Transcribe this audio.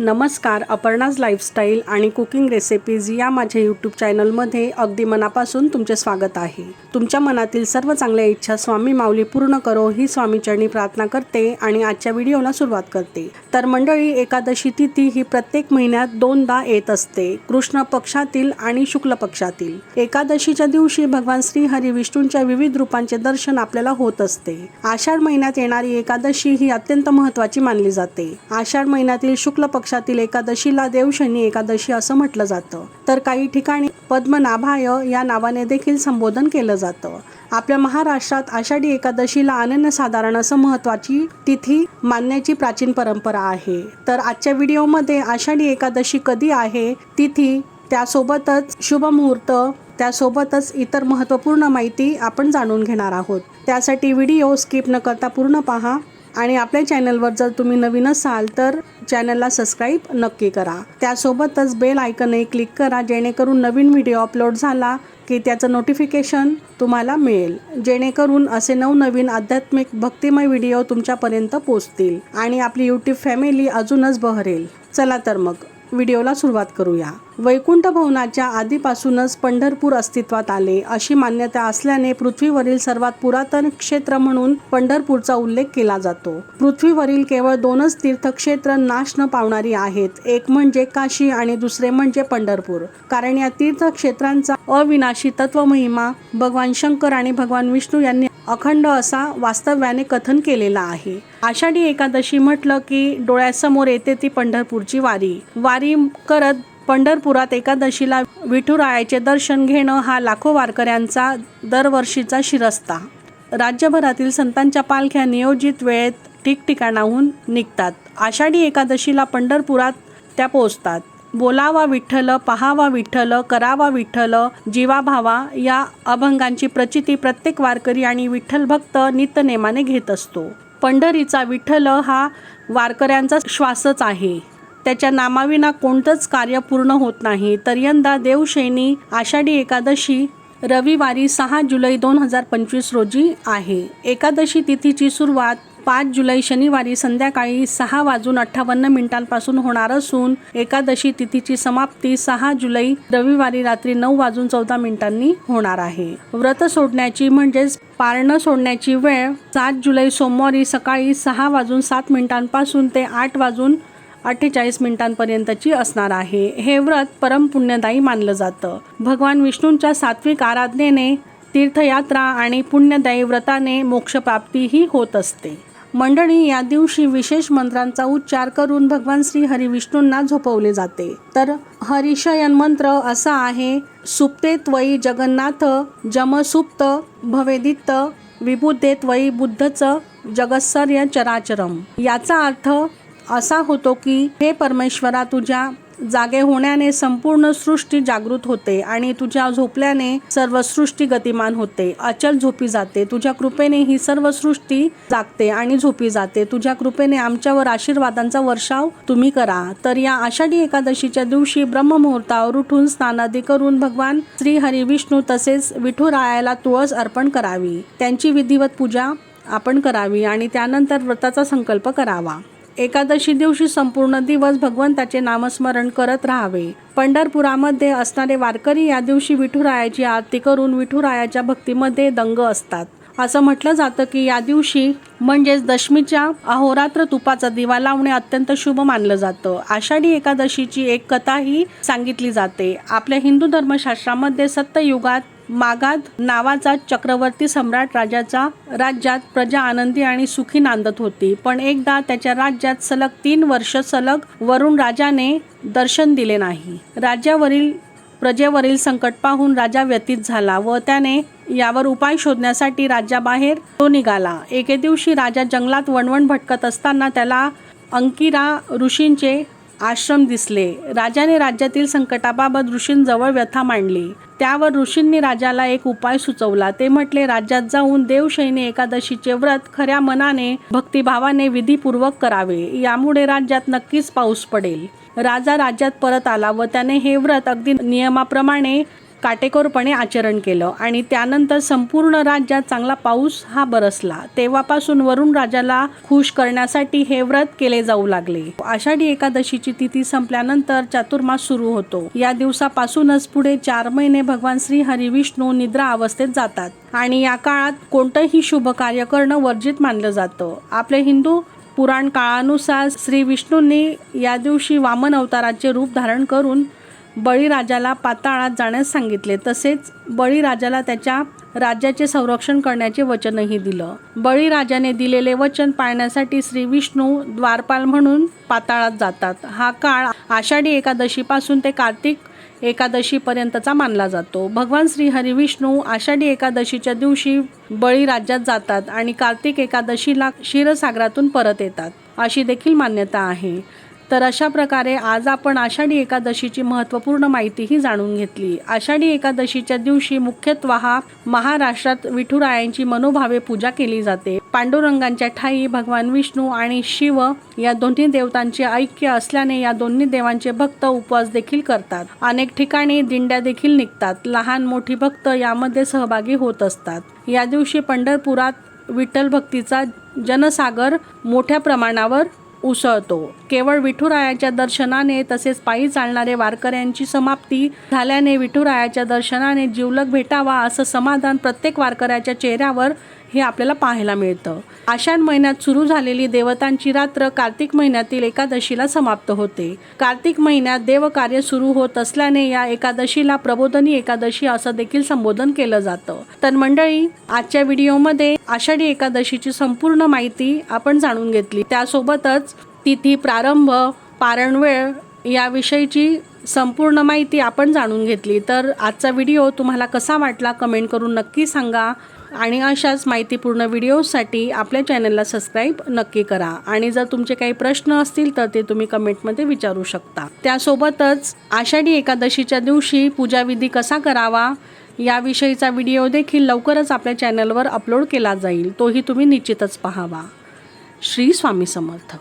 नमस्कार अपर्णाज लाईफस्टाईल आणि cooking recipes या माझ्या यूट्यूब चॅनलमध्ये अगदी मनापासून तुमचे स्वागत आहे. तुमच्या मनातील सर्व चांगल्या इच्छा स्वामी माऊली पूर्ण करो ही स्वामीचरणी प्रार्थना करते आणि आजच्या व्हिडिओला सुरुवात करते. तर मंडळी एकादशी तिथी ही प्रत्येक महिन्यात दोनदा येत असते कृष्ण पक्षातील आणि शुक्ल पक्षातील. एकादशीच्या दिवशी भगवान श्री हरी विष्णूंच्या विविध रूपांचे दर्शन आपल्याला होत असते. आषाढ महिन्यात येणारी एकादशी ही अत्यंत महत्त्वाची मानली जाते. आषाढ महिन्यातील शुक्ल पक्ष पक्षातील एकादशीला देवशनी एकादशी असं म्हटलं जातं. तर काही ठिकाणी पद्मनाभाय या नावाने देखील संबोधन केलं जातं. आपल्या महाराष्ट्रात आषाढी एकादशीला अनन्यसाधारण असं महत्त्वाची तिथी मानण्याची प्राचीन परंपरा आहे. तर आजच्या व्हिडिओमध्ये आषाढी एकादशी कधी आहे तिथी त्यासोबतच शुभ मुहूर्त त्यासोबतच इतर महत्त्वपूर्ण माहिती आपण जाणून घेणार आहोत. त्यासाठी व्हिडिओ स्किप न करता पूर्ण पहा. आणि आपल्या चॅनलवर जर तुम्ही नवीन असाल तर चॅनलला सबस्क्राईब नक्की करा. त्यासोबतच बेल आयकनही क्लिक करा जेणेकरून नवीन व्हिडिओ अपलोड झाला की त्याचं नोटिफिकेशन तुम्हाला मिळेल. जेणेकरून असे नवनवीन आध्यात्मिक भक्तिमय व्हिडिओ तुमच्यापर्यंत पोचतील आणि आपली यूट्यूब फॅमिली अजूनच बहरेल. चला तर मग. व्हिडिओला सुरुवात करूया. वैकुंठ भवनाच्या आधीपासूनच पंढरपूर अस्तित्वात आले अशी मान्यता असल्याने पृथ्वीवरील सर्वात पुरातन क्षेत्र म्हणून पंढरपूरचा उल्लेख केला जातो. पृथ्वीवरील केवळ दोनच तीर्थक्षेत्र नाश न पावणारी आहेत एक म्हणजे काशी आणि दुसरे म्हणजे पंढरपूर. कारण या तीर्थक्षेत्रांचा अविनाशी तत्वमहिमा भगवान शंकर आणि भगवान विष्णू यांनी अखंड असा वास्तव्याने कथन केलेला आहे. आषाढी एकादशी म्हटलं की डोळ्यासमोर येते ती पंढरपूरची वारी. वारी करत पंढरपुरात एकादशीला विठुरायाचे दर्शन घेणं हा लाखो वारकऱ्यांचा दरवर्षीचा शिरस्ता. राज्यभरातील संतांच्या पालख्या नियोजित वेळेत ठिकठिकाणाहून निघतात. आषाढी एकादशीला पंढरपुरात त्या पोचतात बोलावा विठ्ठल पहावा विठ्ठल करावा विठ्ठल जीवाभावा या अभंगांची प्रचिती प्रत्येक वारकरी आणि विठ्ठल भक्त नित्यनेमाने घेत असतो. पंढरीचा विठ्ठल हा वारकऱ्यांचा श्वासच आहे. त्याच्या नामाविना कोणतंच कार्य पूर्ण होत नाही. तर यंदा देवशैनी आषाढी एकादशी रविवारी सहा जुलै दोन हजार पंचवीस रोजी आहे. एकादशी तिथीची सुरुवात पाच जुलै शनिवारी संध्याकाळी सहा वाजून अठ्ठावन्न मिनिटांपासून होणार असून एकादशी तिथीची समाप्ती सहा जुलै रविवारी रात्री नऊ वाजून चौदा मिनिटांनी होणार आहे. व्रत सोडण्याची म्हणजेच पारणं सोडण्याची वेळ सात जुलै सोमवारी सकाळी सहा वाजून सात मिनिटांपासून ते आठ वाजून अठ्ठेचाळीस मिनिटांपर्यंतची असणार आहे. हे व्रत परमपुण्यदायी मानलं जातं. भगवान विष्णूंच्या सात्विक आराधनेने तीर्थयात्रा आणि पुण्यदायी व्रताने मोक्षप्राप्तीही होत असते. मंडळी या दिवशी विशेष मंत्रांचा उच्चार करून भगवान श्री हरिविष्णूंना झोपवले जाते. तर हरिशयन मंत्र असा आहे सुप्ते त्वयी जगन्नाथ जमसुप्त भवेदित्त विबुद्धे त्वयी बुद्धच जगत्सर्य चराचरम याचा अर्थ असा होतो की हे परमेश्वरा तुझ्या जागे होण्याने संपूर्ण सृष्टी जागृत होते आणि तुझ्या झोपल्याने सर्व सृष्टी गतिमान होते. अचल झोपी जाते. तुझ्या कृपेने ही सर्व सृष्टी जागते आणि झोपी जाते. तुझ्या कृपेने आमच्यावर आशीर्वादांचा वर्षाव तुम्ही करा. तर या आषाढी एकादशीच्या दिवशी ब्रह्ममुहूर्तावर उठून स्नानादी करून भगवान श्री हरी विष्णू तसेच विठुरायाला तुळस अर्पण करावी. त्यांची विधिवत पूजा आपण करावी आणि त्यानंतर व्रताचा संकल्प करावा. एकादशी दिवशी संपूर्ण दिवस भगवंताचे नामस्मरण करत राहावे. पंढरपुरामध्ये असणारे वारकरी या दिवशी विठुरायाची आरती करून विठुरायाच्या भक्तीमध्ये दंग असतात. असं म्हटलं जातं की या दिवशी म्हणजेच दशमीच्या अहोरात्र तुपाचा दिवा लावणे अत्यंत शुभ मानलं जातं. आषाढी एकादशीची एक कथाही सांगितली जाते. आपल्या हिंदू धर्मशास्त्रामध्ये सत्ययुगात मागाध नावाचा चक्रवर्ती सम्राट राजाचा राज्यात प्रजा आनंदी आणि सुखी नांदत होती. पण एकदा त्याच्या राज्यात सलग तीन वर्ष सलग वरुण राजाने दर्शन दिले नाही. राज्यावरील प्रजेवरील संकट पाहून राजा व्यतीत झाला व त्याने यावर उपाय शोधण्यासाठी राज्याबाहेर तो निघाला. एके दिवशी राजा जंगलात वणवण भटकत असताना त्याला अंकिरा ऋषींचे आश्रम दिसले. राजाने राज्यातील संकटाबाबत ऋषींजवळ व्यथा मांडली. त्यावर ऋषींनी राजाला एक उपाय सुचवला. ते म्हटले राज्यात जाऊन देवशैनी एकादशीचे व्रत खऱ्या मनाने भक्तिभावाने विधीपूर्वक करावे. यामुळे राज्यात नक्कीच पाऊस पडेल. राजा राज्यात परत आला व त्याने हे व्रत अगदी नियमाप्रमाणे काटेकोरपणे आचरण केलं आणि त्यानंतर संपूर्ण राज्यात चांगला पाऊस हा बरसला. तेव्हापासून वरुण राजाला खुश करण्यासाठी हे व्रत केले जाऊ लागले. आषाढी एकादशीची तिथी संपल्यानंतर चातुर्मास सुरू होतो. या दिवसापासूनच पुढे चार महिने भगवान श्री हरिविष्णू निद्रा अवस्थेत जातात आणि या काळात कोणतंही शुभ कार्य करणं वर्जित मानलं जातं. आपले हिंदू पुराण काळानुसार श्री विष्णूंनी या दिवशी वामन अवताराचे रूप धारण करून बळीराजाला पाताळात जाण्यास सांगितले. तसेच बळीराजाला त्याच्या राज्याचे संरक्षण करण्याचे वचनही दिलं. बळीराजाने दिलेले वचन पाळण्यासाठी श्री विष्णू द्वारपाल म्हणून पाताळात जातात. हा काळ आषाढी एकादशीपासून ते कार्तिक एकादशीपर्यंतचा मानला जातो. भगवान श्री हरिविष्णू आषाढी एकादशीच्या दिवशी बळीराज्यात जातात आणि कार्तिक एकादशीला क्षीरसागरातून परत येतात. अशी देखील मान्यता आहे. तर अशा प्रकारे आज आपण आषाढी एकादशीची महत्त्वपूर्ण माहितीही जाणून घेतली. आषाढी एकादशीच्या दिवशी मुख्यत्वे महाराष्ट्रात विठुरायांची मनोभावे पूजा केली जाते. पांडुरंगांच्या ठाई भगवान विष्णू आणि शिव या दोन्ही देवतांचे ऐक्य असल्याने या दोन्ही देवांचे भक्त उपवास देखील करतात. अनेक ठिकाणी दिंड्या देखील निघतात. लहान मोठी भक्त यामध्ये सहभागी होत असतात. या दिवशी पंढरपुरात विठ्ठल भक्तीचा जनसागर मोठ्या प्रमाणावर उसळतो. केवळ विठुरायाच्या दर्शनाने तसेच पायी चालणारे वारकऱ्यांची समाप्ती झाल्याने विठुरायाच्या दर्शनाने जिवलग भेटावा असं समाधान प्रत्येक वारकऱ्याच्या चेहऱ्यावर हे आपल्याला पाहायला मिळतं. आषाढ महिन्यात सुरू झालेली देवतांची रात्र कार्तिक महिन्यातील एकादशीला समाप्त होते. कार्तिक महिन्यात देवकार्य सुरू होत असल्याने या एकादशीला प्रबोधनी एकादशी असं देखील संबोधन केलं जातं. तर मंडळी आजच्या व्हिडिओमध्ये आषाढी एकादशीची संपूर्ण माहिती आपण जाणून घेतली. त्यासोबतच तिथी प्रारंभ पारण वेळ याविषयीची संपूर्ण माहिती आपण जाणून घेतली. तर आजचा व्हिडिओ तुम्हाला कसा वाटला कमेंट करून नक्की सांगा. आणि अशाच माहितीपूर्ण व्हिडिओसाठी आपल्या चॅनलला सबस्क्राईब नक्की करा. आणि जर तुमचे काही प्रश्न असतील तर ते तुम्ही कमेंटमध्ये विचारू शकता. त्यासोबतच आषाढी एकादशीच्या दिवशी पूजाविधी कसा करावा याविषयीचा व्हिडिओ देखील लवकरच आपल्या चॅनलवर अपलोड केला जाईल. तोही तुम्ही निश्चितच पाहावा. श्री स्वामी समर्थ.